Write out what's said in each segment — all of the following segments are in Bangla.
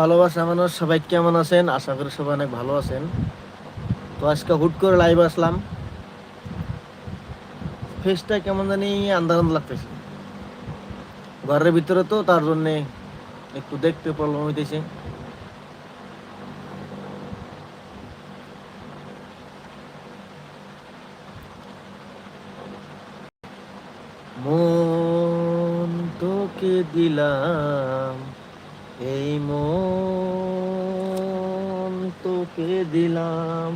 ভালোবাসা মানুষ, সবাই কেমন আছেন? আশা করি সবাই অনেক ভালো আছেন। তো আজকে হুট করে লাইভ আসলাম। ফেসটা কেমন জানি আন্দার লাগতেছে। ঘরের ভিতরে তো, তার জন্য একটু দেখতে প্রবলেম হইতেছে। মন তোকে দিলাম। এই মন তোকে দিলাম।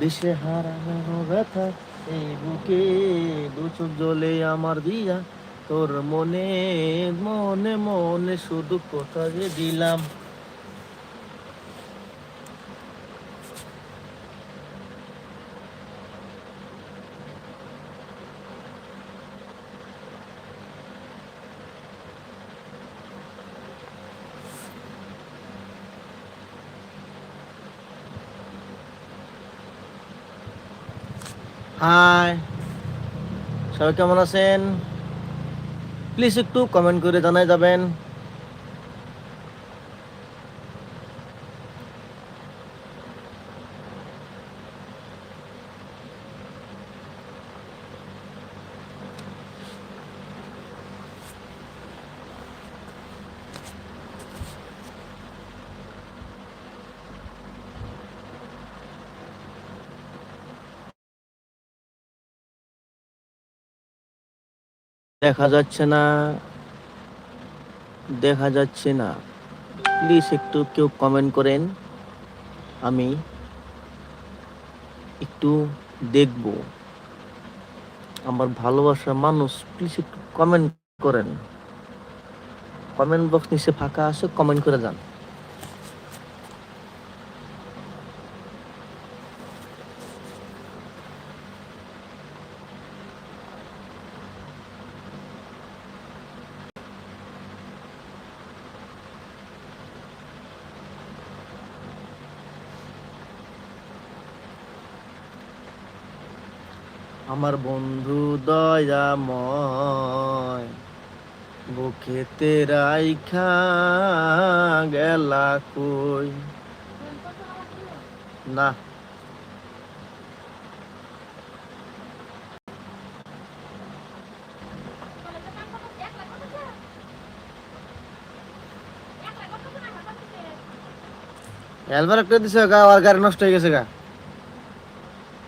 দিশে হারানো ব্যথা, এই বুকে দু চোখ জলে আমার দিয়া তোর মনে মনে মনে শুধু কথা দিলাম। হাই সবাই কেমন আছেন? প্লিজ একটু কমেন্ট করে জানাই যাবেন। দেখা যাচ্ছে না। দেখা যাচ্ছে না। প্লিজ একটু কেউ কমেন্ট করেন। আমি একটু দেখব। আমার ভালোবাসার মানুষ প্লিজ একটু কমেন্ট করেন। কমেন্ট বক্স নিচে ফাঁকা আছে কমেন্ট করে যান। আমার বন্ধু দয়াময়, বুকেতে রাইখা গেলা কই? না। অ্যালবার একটা দিছে গা আর গাড়ি নষ্ট হয়ে গেছে গা।